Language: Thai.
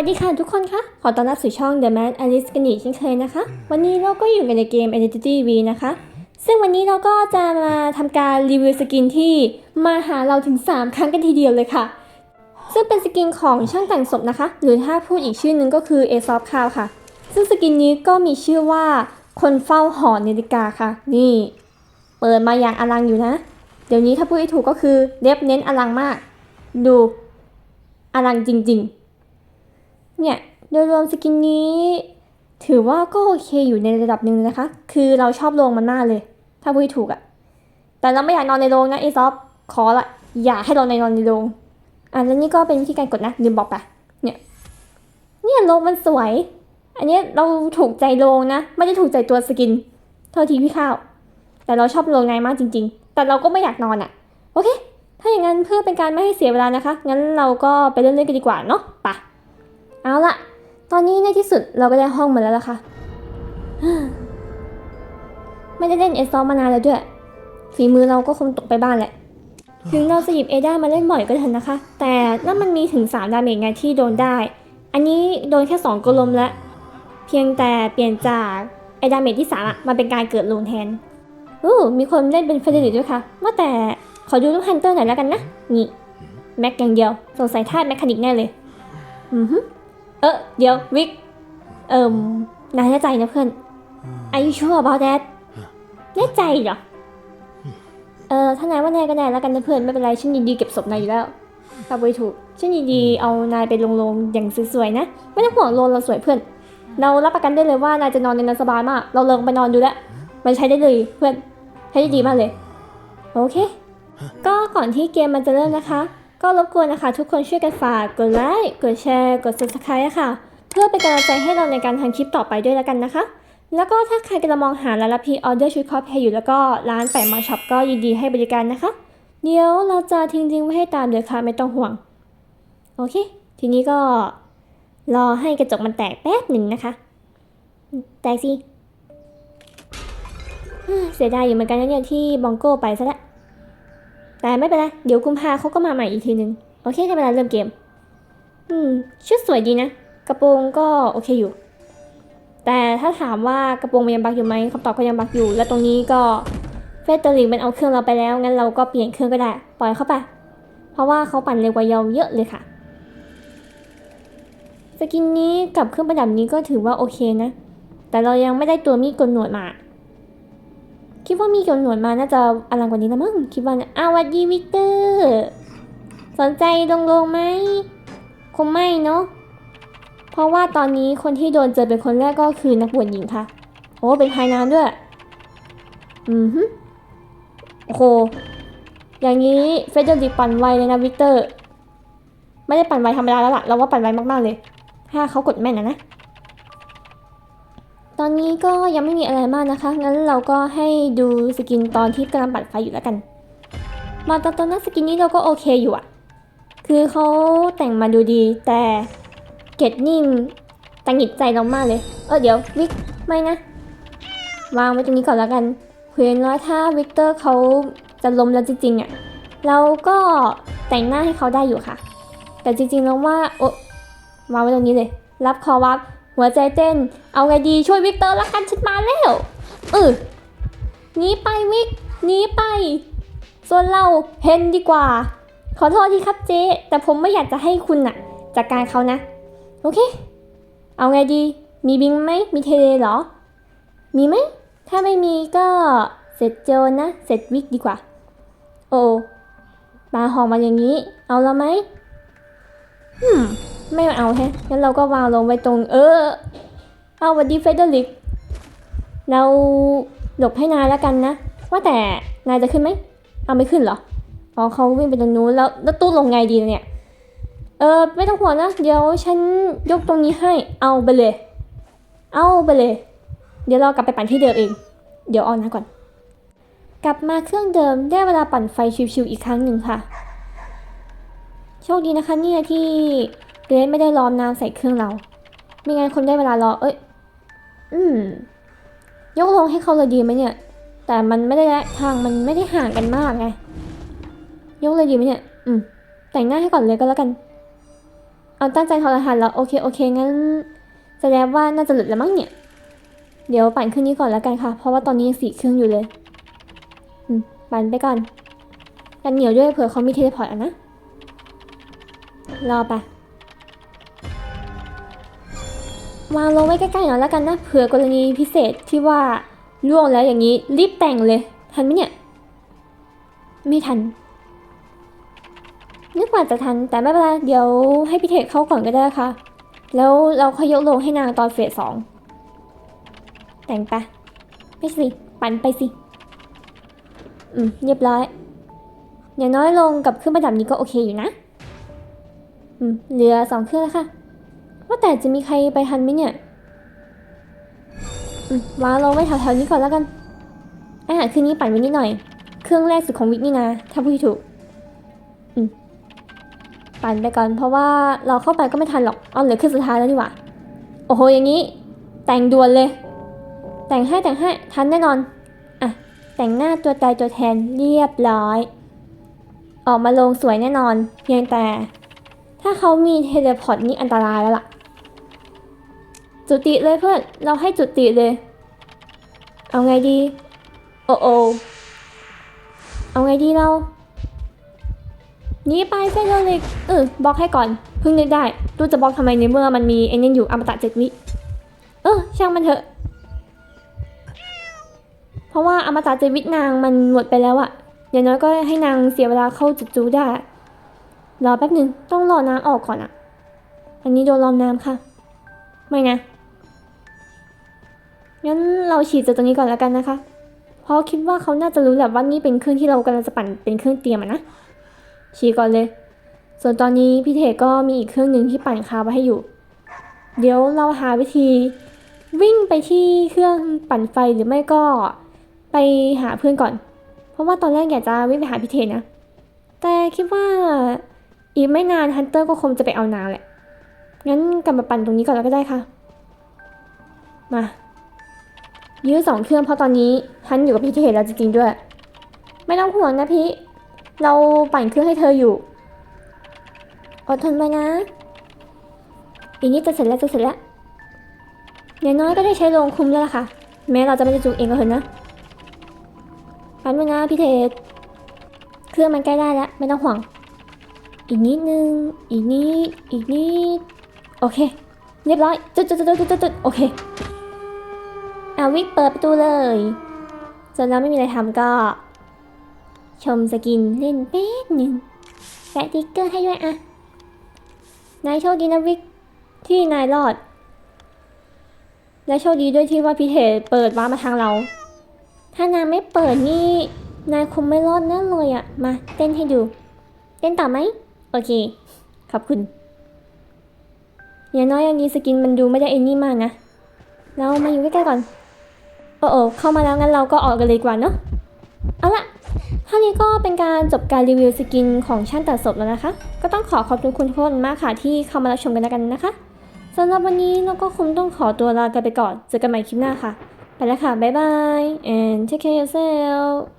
วัสดีค่ะทุกคนคะ ขอต้อนรับสู่ช่อง The Man Alice กันอีกเช่นเคยนะคะ วันนี้เราก็อยู่กันในเกม Identity V นะคะ ซึ่งวันนี้เราก็จะมาทำการรีวิวสกินที่มาหาเราถึง 3 ครั้งกันทีเดียวเลยค่ะ ซึ่งเป็นสกินของช่างแต่งศพนะคะ หรือถ้าพูดอีกชื่อนึงก็คือ a s o f c o w ค่ะ ซึ่งสกินนี้ก็มีชื่อว่าคนเฝ้าหอนาฬิกาค่ะ นี่ เปิดมาอย่างอลังอยู่นะ เดี๋ยวนี้ถ้าพูดให้ถูกก็คือเล็บเน้นอลังมาก ดูอลังจริง ๆ เนี่ยโดยรวมสกินนี้ ถือว่าก็โอเคอยู่ในระดับหนึ่งนะคะ คือเราชอบโรงมันมากเลย ถ้าพูดถูกอะแต่เราไม่อยากนอนในโรงนะไอซอฟขอละอย่าให้เราในนอนในโรงอะแล้วนี่ก็เป็นวิธีการกดนะลืมบอกไปเนี่ยเนี่ยโรงมันสวย อันนี้เราถูกใจโรงนะ ไม่ได้ถูกใจตัวสกินโทษทีพี่ข้าว แต่เราชอบโรงในมากจริง ๆ แต่เราก็ไม่อยากนอนอะโอเค ถ้าอย่างนั้นเพื่อเป็นการไม่ให้เสียเวลานะคะ งั้นเราก็ไปเริ่มเล่นกันดีกว่าเนาะไปะ เอาละตอนนี้ในที่สุดเราก็ได้ห้องมาแล้วล่ะค่ะ ไม่ได้เล่นเอซอมานานแล้วด้วย ฝีมือเราก็คงตกไปบ้านแหละ ถึงเราจะหยิบเอด้ามาเล่นบ่อยก็เถอะนะคะ แต่นั่นมันมีถึง 3 ดาเมจไงที่โดนได้ อันนี้โดนแค่ 2กลมแล้ว เพียงแต่เปลี่ยนจากไอดาเมจที่3อะมาเป็นการเกิดลูนแทนอู้มีคนเล่นเป็นเฟเดริกด้วยค่ะว่าแต่ขอดูลูกฮันเตอร์หน่อยแล้วกันนะ นี่ แม็กอย่างเดียว สงสัยธาตุแมคคานิกแน่เลย อือฮึ เออเดี๋ยววิกเอิ่มนายแน่ใจนะเพื่อน Are you sure about that แน่ใจเหรอ เออถ้านายว่าแน่ก็แน่แล้วกันนะเพื่อนไม่เป็นไรฉันยินดีเก็บศพนายอยู่แล้วถ้าไปถูกฉันยินดีเอานายไปลงโลงอย่างสวยๆนะ ไม่ต้องห่วงโลงเราสวยเพื่อน เรารับประกันได้เลยว่านายจะนอนในนั้นสบายมาก เราเลิกไปนอนดูแล้วมันใช้ได้เลยเพื่อนใช้ได้ดีมากเลย โอเค ก็ก่อนที่เกมมันจะเริ่มนะคะ ก็รบกวนนะคะ ทุกคนช่วยกันฝากกดไลค์กดแชร์ กด subscribe ค่ะ เพื่อเป็นกำลังใจให้เราในการทำคลิปต่อไปด้วยแล้วกันนะคะ แล้วก็ถ้าใครกำลังมองหาร้านรับพีออเดอร์ชุดคอสเพย์อยู่แล้วก็ร้านแปะมาช็อปก็ยินดีให้บริการนะคะ เดี๋ยวเราจะทิ้งลิงก์ไว้ให้ตามเดี๋ยวค่ะไม่ต้องห่วง โอเค ทีนี้ก็รอให้กระจกมันแตกแป๊บหนึ่งนะคะ แตกสิเฮ้ยเสียดายอยู่เหมือนกันนะเนี่ยที่บองโก้ไปซะแล้ว แต่ไม่เป็นไร เดี๋ยวกุมภาเขาก็มาใหม่อีกทีนึง โอเคได้เวลาเริ่มเกม อืม ชุดสวยดีนะ กระโปรงก็โอเคอยู่ แต่ถ้าถามว่ากระโปรงมันยังบักอยู่ไหมคำตอบก็ยังบักอยู่ และตรงนี้ก็เฟสเตอร์ลิงมันเอาเครื่องเราไปแล้ว งั้นเราก็เปลี่ยนเครื่องก็ได้ ปล่อยเข้าไป เพราะว่าเขาปั่นเร็วกว่าเราเยอะเลยค่ะ สกินนี้กับเครื่องประดับนี้ก็ถือว่าโอเคนะ แต่เรายังไม่ได้ตัวมีดกลหนวดมา คิดว่ามีกลหนวดมาน่าจะอลังกว่านี้นะมั้งคิดว่านะอ้าวสวัสดีวิกเตอร์ สนใจลงลงไหมคงไม่เนาะเพราะว่าตอนนี้คนที่โดนเจอเป็นคนแรกก็คือนักบวชหญิงค่ะ โอ้เป็นภายน้ำด้วย อือฮึโอ้โหอย่างนี้เฟเดอริกปั่นไวเลยนะวิกเตอร์ ไม่ได้ปั่นไวธรรมดาแล้วล่ะ เราว่าปั่นไวมากๆเลย ถ้าเขากดแม่นนะนะ ตอนนี้ก็ยังไม่มีอะไรมากนะคะ งั้นเราก็ให้ดูสกินตอนที่กำลังปัดไฟอยู่แล้วกัน มาตอนตอนนั้นสกินนี้เราก็โอเคอยู่อะคือเขาแต่งมาดูดีแต่เกตนิ่งตังหิดใจเรามากเลย เออเดี๋ยววิกไม่นะ วางไว้ตรงนี้ก่อนแล้วกันเผื่ออย่างน้อยถ้าวิกเตอร์เขาจะล้มแล้วจริงๆอะเราก็แต่งหน้าให้เขาได้อยู่ค่ะ แต่จริงๆแล้วว่าโอะวางไว้ตรงนี้เลย รับคอวับ หัวใจเต้น เอาไงดีช่วยวิกเตอร์ละกันฉันมาแล้วเออหนีไปวิกหนีไป ส่วนเราเพนดีกว่า ขอโทษที่ครับเจ๊ แต่ผมไม่อยากจะให้คุณน่ะ จัดการเขานะ โอเค เอาไงดี มีบิงไหมมีเทเลหรอ มีไหม ถ้าไม่มีก็เสร็จโจนนะ เสร็จวิกดีกว่า โอ้มาหอมมาอย่างนี้ เอาแล้วไหมอืม ไม่เอาแฮะงั้นเราก็วางลงไว้ตรง เออ เอาวันดีเฟเดริก เราหลบให้นายแล้วกันนะ ว่าแต่นายจะขึ้นไหม เอาไม่ขึ้นเหรอ อ๋อเขาวิ่งไปตรงนู้นแล้วแล้วตู้ลงไงดีเนี่ย เออไม่ต้องห่วงนะ เดี๋ยวฉันยกตรงนี้ให้ เอาไปเลย เอาไปเลย เดี๋ยวเรากลับไปปั่นที่เดิมเอง เดี๋ยวออนนะก่อน กลับมาเครื่องเดิมได้เวลาปั่นไฟชิวๆอีกครั้งหนึ่งค่ะ โชคดีนะคะเนี่ยที่ เกรซไม่ได้ล้อมน้ำใส่เครื่องเรา ไม่งั้นคนได้เวลารอ เอ้ย อืม ยกลงให้เขาเลยดีไหมเนี่ย แต่มันไม่ได้ทางมันไม่ได้ห่างกันมากไง ยกเลยดีไหมเนี่ย อืม แต่งหน้าให้ก่อนเลยก็แล้วกัน เอาตั้งใจทอรหัสแล้วโอเคโอเคงั้นแสดงว่าน่าจะหลุดแล้วมั้งเนี่ย เดี๋ยวปั่นเครื่องนี้ก่อนแล้วกันค่ะ เพราะว่าตอนนี้ยังสี่เครื่องอยู่เลย อืม ปั่นไปก่อนกันเหนียวด้วยเผื่อเขามีเทเลพอร์ตอะนะ รอไป วางลงไว้ใกล้ๆหน่อยแล้วกันนะเผื่อกรณีพิเศษที่ว่าล่วงแล้วอย่างนี้รีบแต่งเลย ทันไหมเนี่ย ไม่ทัน นึกว่าจะทันแต่ไม่เป็นไรเดี๋ยวให้พี่เทคเข้าก่อนก็ได้ค่ะ แล้วเราค่อยยกลงให้นางตอนเฟสสองแต่งไปะไม่สิ ปั่นไปสิ อืม เรียบร้อย อย่างน้อยลงกับเครื่องประดับนี้ก็โอเคอยู่นะ อืม เหลือสองเครื่องแล้วค่ะ ว่าแต่จะมีใครไปทันไหมเนี่ยอืมางลงไว้แถวๆนี้ก่อนแล้วกัน อาหารคืนนี้ปั่นไว้นิดหน่อย เครื่องแรกสุดของวิกนี่นะ ถ้าพูดถูกปั่นไปก่อนเพราะว่าเราเข้าไปก็ไม่ทันหรอก เอาเหลือเครื่องสุดท้ายแล้วดีกว่า โอ้โห อย่างนี้ แต่งด่วนเลย แต่งให้แต่งให้ทันแน่นอน อะ แต่งหน้าตัวตายตัวแทนเรียบร้อย ออกมาลงสวยแน่นอน เพียงแต่ ถ้าเขามีเทเลพอร์ตนี่อันตรายแล้วล่ะ จุติเลยเพื่อน เราให้จุติเลย เอาไงดี โอโอเอาไงดีเราหนีไปเส้นเลยเออบล็อกให้ก่อน เพิ่งนึกได้รู้จะบล็อกทำไมในเมื่อมันมีไอ้นี่อยู่อมตะเจ็ดวิ เออช่างมันเถอะ เพราะว่าอมตะเจ็ดวินางมันหมดไปแล้วอะอย่างน้อยก็ให้นางเสียเวลาเข้าจุดจูได้ รอแป๊บหนึ่งต้องรอน้ำออกก่อนอะอันนี้โดนลอมน้ำค่ะ ไม่นะ งั้นเราฉีดจากตรงนี้ก่อนแล้วกันนะคะ เพราะคิดว่าเขาน่าจะรู้แหละว่านี่เป็นเครื่องที่เรากำลังจะปั่นเป็นเครื่องเตรียมนะฉีดก่อนเลย ส่วนตอนนี้พี่เทก็มีอีกเครื่องหนึ่งที่ปั่นคาไว้ให้อยู่ เดี๋ยวเราหาวิธีวิ่งไปที่เครื่องปั่นไฟหรือไม่ก็ไปหาเพื่อนก่อน เพราะว่าตอนแรกอยากจะวิ่งไปหาพี่เทนะ แต่คิดว่าอีกไม่นานฮันเตอร์ก็คงจะไปเอานาแหละ งั้นกลับมาปั่นตรงนี้ก่อนแล้วก็ได้ค่ะ มา ยื้อสองเครื่องเพราะตอนนี้ฮันอยู่กับพี่เทแล้วจริงๆด้วย ไม่ต้องห่วงนะพี่ เราปั่นเครื่องให้เธออยู่ อดทนไว้นะ อีกนิดจะเสร็จแล้วจะเสร็จแล้วอย่างน้อยก็ได้ใช้โรงคุมแล้วล่ะค่ะ แม้เราจะไม่ได้จูงเองก็เถอะนะปันไว้นะพี่เทศเครื่องมันใกล้ได้แล้วไม่ต้องห่วง อีกนิดนึง อีกนิด อีกนิด โอเค เรียบร้อยจุดจุดจุดจุดจุดจุดโอเค เอาวิกเปิดประตูเลยส่วนเราไม่มีอะไรทำก็ ชมสกินเล่นแป๊บหนึ่งแปะติ๊กเกอร์ให้ด้วยอะนายโชคดีนะวิกที่นายรอด และโชคดีด้วยที่ว่าพิเทเปิดว้ามาทางเรา ถ้านายไม่เปิดนี่ นายคงไม่รอดแน่เลยอะมาเต้นให้ดู เต้นต่อไหมโอเค ขอบคุณอย่างน้อยอย่างนี้สกินมันดูไม่ได้เอ็นนี่มากนะ เรามาอยู่ใกล้ๆก่อน โอ้โอเข้ามาแล้วงั้นเราก็ออกกันเลยดีกว่าเนาะเอาละท่านี้ก็เป็นการจบการรีวิวสกินของช่างตัดศพแล้วนะคะ ก็ต้องขอขอบคุณคุณทุกคนมากค่ะที่เข้ามารับชมกันแล้วกันนะคะสำหรับวันนี้เราก็คงต้องขอตัวลากันไปก่อน เจอกันใหม่คลิปหน้าค่ะ ไปแล้วค่ะ บ๊ายบาย and take care yourself